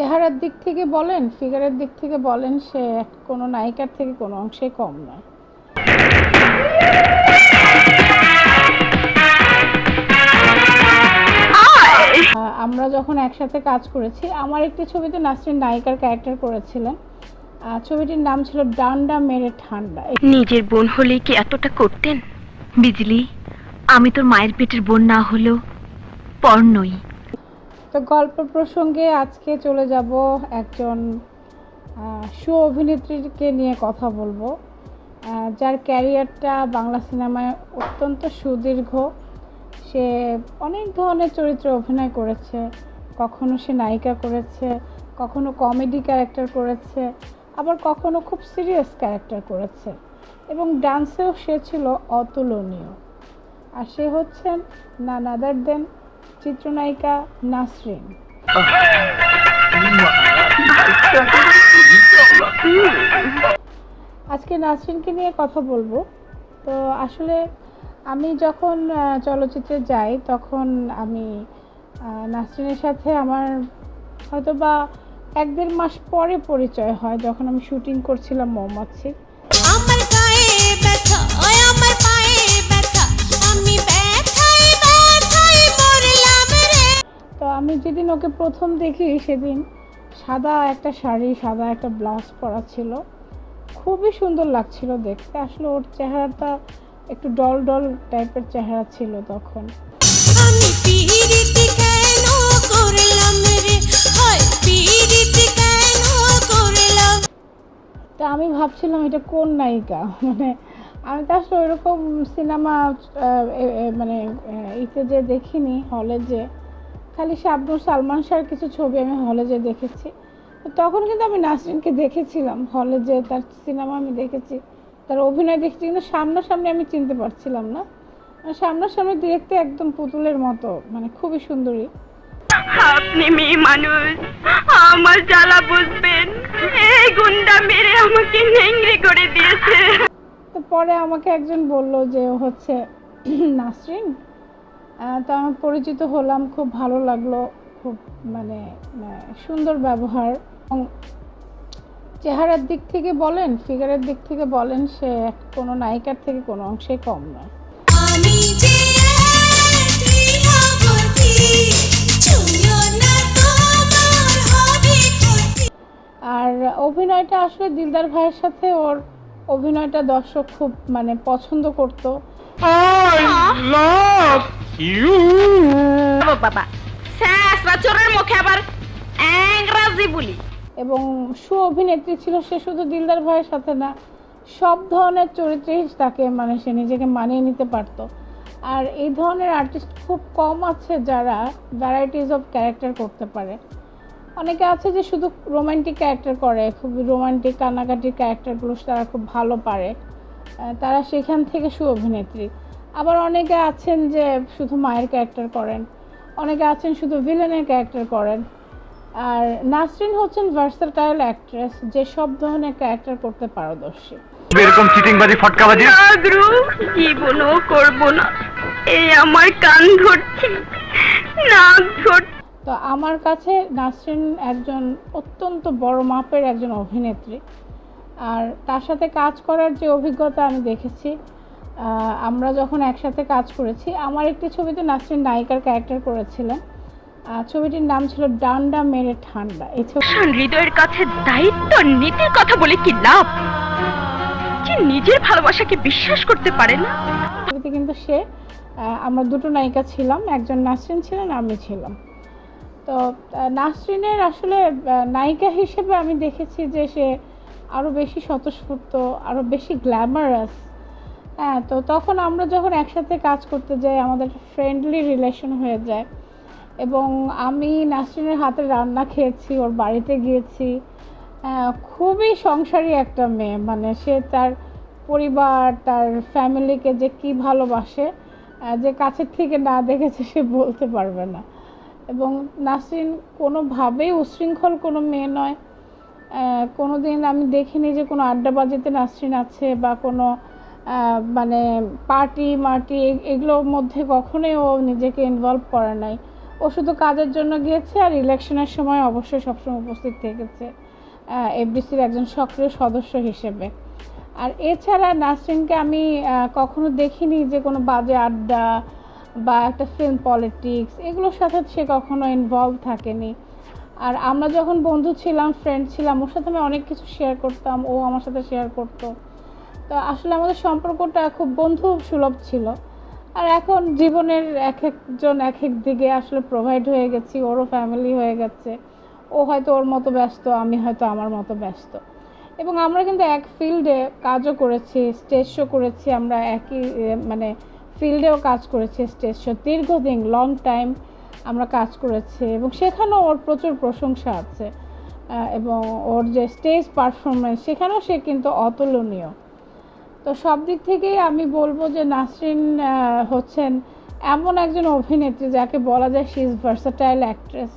চেহারার দিক থেকে বলেন, ফিগারের দিক থেকে বলেন, সে কোনো নায়িকার থেকে কোনো অংশে কম নয়। আমরা যখন একসাথে কাজ করেছি, আমার একটি ছবিতে নাসরিন নায়িকার ক্যারেক্টার করেছিলেন। ছবিটির নাম ছিল ডান্ডা মেরে ঠান্ডা। নিজের বোন হলে কি এতটা করতেন? বিজলি, আমি তোর মায়ের পেটের বোন না হলেও পর নই। তো গল্প প্রসঙ্গে আজকে চলে যাব একজন সু অভিনেত্রীকে নিয়ে কথা বলব। যার ক্যারিয়ারটা বাংলা সিনেমায় অত্যন্ত সুদীর্ঘ। সে অনেক ধরনের চরিত্রে অভিনয় করেছে। কখনো সে নায়িকা করেছে, কখনো কমেডি ক্যারেক্টার করেছে, আবার কখনো খুব সিরিয়াস ক্যারেক্টার করেছে এবং ডান্সেও সে ছিল অতুলনীয়। আর সে হচ্ছেন নান আদার দেন চিত্রনায়িকা নাসরিন। আজকে নাসরিনকে নিয়ে কথা বলব। তো আসলে আমি যখন চলচ্চিত্রে যাই, তখন আমি নাসরিনের সাথে আমার হয়তো বা এক দেড় মাস পরে পরিচয় হয়, যখন আমি শুটিং করছিলাম মৌমাছি। আমার ওকে প্রথম দেখি সেদিন সাদা একটা শাড়ি সাদা একটা ব্লাউজ পরা ছিল। খুবই সুন্দর লাগছিল দেখতে। আসলে ওর চেহারাটা একটু ডল ডল টাইপের চেহারা ছিল তখন। তা আমি ভাবছিলাম এটা কোন নায়িকা? মানে আমি তো আসলে ওইরকম সিনেমা মানে ইতে যে দেখিনি হলে যে খালি শাবনুর সালমান শাহর কিছু ছবি আমি হলে যে দেখেছি। তখন কিন্তু আমি নাসরিনকে দেখেছিলাম। হলে যে তার সিনেমা আমি দেখেছি। তার অভিনয় দেখেছি কিন্তু সামনাসামনি আমি চিনতে পারছিলাম না। মানে সামনাসামনি দেখতে একদম পুতুলের মতো মানে খুবই সুন্দরী। আপনি মেয়ে মানুষ আমার জ্বালা বুঝবেন। এই গুন্ডা মেরে আমাকে নেংড়ে করে দিয়েছে। তো পরে আমাকে একজন বলল যে ও হচ্ছে নাসরিন। তো আমি পরিচিত হলাম খুব ভালো লাগল খুব মানে সুন্দর ব্যবহার। চেহারার দিক থেকে বলেন ফিগারের দিক থেকে বলেন সে কোনো নায়িকার থেকে কোনো অংশে কম নয়। আর অভিনয়টা আসলে দিলদার ভাইয়ের সাথে ওর অভিনয়টা দর্শক খুব মানে পছন্দ করতো। বাবা শেষ চোরের মুখে আবার ইংরাজি বলি। এবং সু অভিনেত্রী ছিল সে শুধু দিলদার ভাইয়ের সাথে না সব ধরনের চরিত্রেই তাকে মানে সে নিজেকে মানিয়ে নিতে পারতো। আর এই ধরনের আর্টিস্ট খুব কম আছে যারা ভ্যারাইটিস অফ ক্যারেক্টার করতে পারে। অনেকে আছে যে শুধু রোমান্টিক ক্যারেক্টার করে খুব রোমান্টিক কান্নাকাটির ক্যারেক্টারগুলো তারা খুব ভালো পারে। তারা সেখান থেকে সু অভিনেত্রী আবার অনেকে আছেন যে শুধু মায়ের ক্যারেক্টার করেন। অনেকে আছেন শুধু ভিলেনের ক্যারেক্টার করেন। আর নাসরিন হচ্ছেন ভার্সাটাইল অ্যাক্ট্রেস যে সব ধরনের ক্যারেক্টার করতে পারদর্শী। এরকম চিটিংবাজি ফটকাবাজি? জীবনও করব না। এই আমার কান ধরছি নাক ধরছি তো আমার কাছে নাসরিন একজন অত্যন্ত বড় মাপের একজন অভিনেত্রী। আর তার সাথে কাজ করার যে অভিজ্ঞতা আমি দেখেছি আমরা যখন একসাথে কাজ করেছি আমার একটি ছবিতে নাসরিন নায়িকার ক্যারেক্টার করেছিলেন। ছবিটির নাম ছিল ডান্ডা মেরে ঠান্ডা। এই ছবি হৃদয়ের কাছে দায়িত্ব নীতির কথা বলে কি লাভ? যে নিজের ভালোবাসাকে বিশ্বাস করতে পারে না? ছবিতে কিন্তু সে আমরা দুটো নায়িকা ছিলাম একজন নাসরিন ছিলেন আমি ছিলাম। তো নাসরিনের আসলে নায়িকা হিসেবে আমি দেখেছি যে সে আরও বেশি স্বতঃস্ফূর্ত আরও বেশি গ্ল্যামারাস হ্যাঁ তো তখন আমরা যখন একসাথে কাজ করতে যাই আমাদের ফ্রেন্ডলি রিলেশন হয়ে যায়। এবং আমি নাসরিনের হাতে রান্না খেয়েছি ওর বাড়িতে গিয়েছি। আহ, খুবই সংসারী একটা মেয়ে মানে সে তার পরিবার তার ফ্যামিলিকে যে কি ভালোবাসে যে কাছের থেকে না দেখেছে সে বলতে পারবে না। এবং নাসরিন কোনোভাবেই উশৃঙ্খল কোনো মেয়ে নয়। আহ, কোনোদিন আমি দেখিনি যে কোনো আড্ডা আড্ডাবাজিতে নাসরিন আছে বা কোনো মানে পার্টি মার্টি এগুলোর মধ্যে কখনোই ও নিজেকে ইনভলভ করে নাই। ও শুধু কাজের জন্য গিয়েছে আর ইলেকশনের সময় অবশ্যই সবসময় উপস্থিত থেকেছে এফডিসির একজন সক্রিয় সদস্য হিসেবে। আর এছাড়া নাসরিনকে আমি কখনো দেখিনি যে কোনো বাজে আড্ডা বা একটা ফিল্ম পলিটিক্স এগুলোর সাথে সে কখনো ইনভলভ থাকেনি। আর আমরা যখন বন্ধু ছিলাম ফ্রেন্ড ছিলাম, ওর সাথে আমি অনেক কিছু শেয়ার করতাম, ও আমার সাথে শেয়ার করতো। তো আসলে আমাদের সম্পর্কটা খুব বন্ধু সুলভ ছিল। আর এখন জীবনের এক একজন এক এক দিকে আসলে প্রোভাইড হয়ে গেছি, ওরও ফ্যামিলি হয়ে গেছে। ও হয়তো ওর মতো ব্যস্ত, আমি হয়তো আমার মতো ব্যস্ত। এবং আমরা কিন্তু এক ফিল্ডে কাজও করেছি স্টেজ শো করেছি, আমরা একই মানে ফিল্ডেও কাজ করেছি স্টেজ শো দীর্ঘদিন লং টাইম আমরা কাজ করেছি এবং সেখানেও ওর প্রচুর প্রশংসা আছে। এবং ওর যে স্টেজ পারফরমেন্স সেখানেও সে কিন্তু অতুলনীয়। তো সব দিক থেকেই আমি বলব যে নাসরিন হচ্ছেন এমন একজন অভিনেত্রী যাকে বলা যায় শি ইজ ভার্সাটাইল অ্যাক্ট্রেস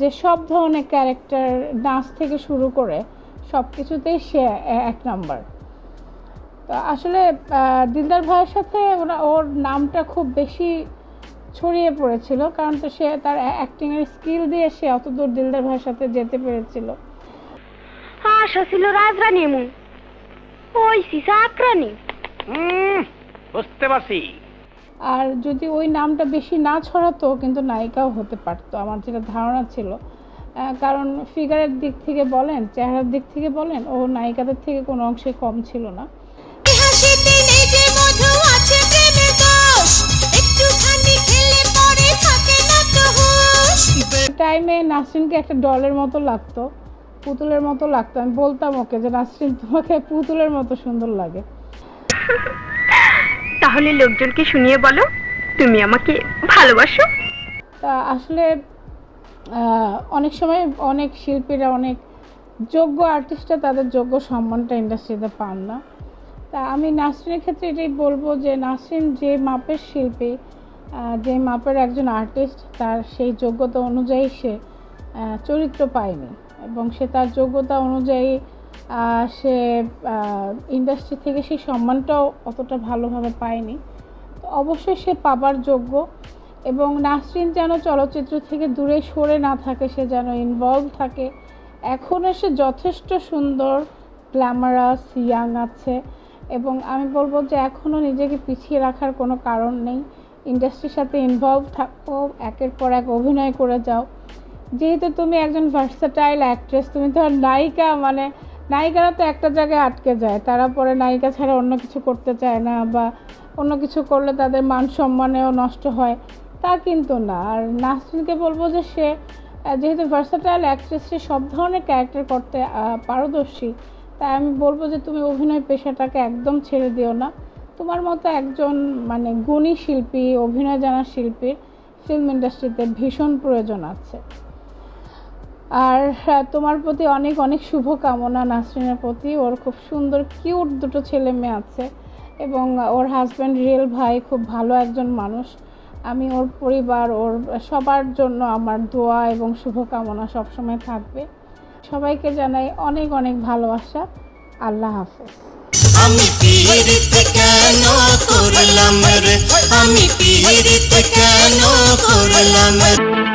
যে সব ধরনের ক্যারেক্টার নাচ থেকে শুরু করে সব কিছুতেই সে এক নাম্বার তো আসলে দিলদার ভাইয়ের সাথে ওর নামটা খুব বেশি ছড়িয়ে পড়েছিল কারণ তো সে তার অ্যাক্টিংয়ের স্কিল দিয়ে সে অত দূর দিলদার ভাইয়ের সাথে যেতে পেরেছিল। আশা ছিল রাজরানী এমন। ওই সিসা আকরানি বুঝতে পারছি। আর যদি ওই নামটা বেশি না ছড়াতো কিন্তু নায়িকাও হতে পারতো আমার যেটা ধারণা ছিল। কারণ ফিগারের দিক থেকে বলেন চেহারার দিক থেকে বলেন ও নায়িকাদের থেকে কোনো অংশে কম ছিল না। নাসরিনকে একটা ডলের মতো লাগতো পুতুলের মতো লাগতো। আমি বলতাম ওকে যে নাসরিন তোমাকে পুতুলের মতো সুন্দর লাগে। তাহলে লোকজনকে শুনিয়ে বলো তুমি আমাকে ভালোবাসো? তা আসলে অনেক সময় অনেক শিল্পীরা অনেক যোগ্য আর্টিস্টরা তাদের যোগ্য সম্মানটা ইন্ডাস্ট্রিতে পান না। তা আমি নাসরিনের ক্ষেত্রে এটাই বলব যে নাসরিন যে মাপের শিল্পী যে মাপের একজন আর্টিস্ট তার সেই যোগ্যতা অনুযায়ী সে চরিত্র পায়নি এবং সে তার যোগ্যতা অনুযায়ী সে ইন্ডাস্ট্রি থেকে সেই সম্মানটাও অতটা ভালোভাবে পায়নি। তো অবশ্যই সে পাবার যোগ্য এবং নাসরিন যেন চলচ্চিত্র থেকে দূরে সরে না থাকে, সে যেন ইনভলভ থাকে। এখনও সে যথেষ্ট সুন্দর গ্ল্যামারাস ইয়াং আছে এবং আমি বলব যে এখনও নিজেকে পিছিয়ে রাখার কোনো কারণ নেই। ইন্ডাস্ট্রির সাথে ইনভলভ থাকো, একের পর এক অভিনয় করে যাও। যেহেতু তুমি একজন ভার্সাটাইল অ্যাক্ট্রেস তুমি তো নায়িকা মানে নায়িকারা তো একটা জায়গায় আটকে যায়। তারা পরে নায়িকা ছাড়া অন্য কিছু করতে চায় না বা অন্য কিছু করলে তাদের মান সম্মানেও নষ্ট হয়। তা কিন্তু না। আর নাসরিনকে বলব যে সে যেহেতু ভার্সাটাইল অ্যাক্ট্রেস সে সব ধরনের ক্যারেক্টার করতে পারদর্শী। তাই আমি বলব যে তুমি অভিনয় পেশাটাকে একদম ছেড়ে দিও না। তোমার মতো একজন মানে গুণী শিল্পী, অভিনয় জানা শিল্পীর ফিল্ম ইন্ডাস্ট্রিতে ভীষণ প্রয়োজন আছে। আর হ্যাঁ, তোমার প্রতি অনেক অনেক শুভকামনা নাসরিনের প্রতি। ওর খুব সুন্দর কিউট দুটো ছেলে মেয়ে আছে এবং ওর হাজব্যান্ড রিয়েল ভাই খুব ভালো একজন মানুষ। আমি ওর পরিবার ওর সবার জন্য আমার দোয়া এবং শুভকামনা সবসময় থাকবে। সবাইকে জানাই অনেক অনেক ভালোবাসা। আল্লাহ হাফেজ। আমি পীড়িত কেন করলাম রে? আমি পীড়িত কেন করলাম রে?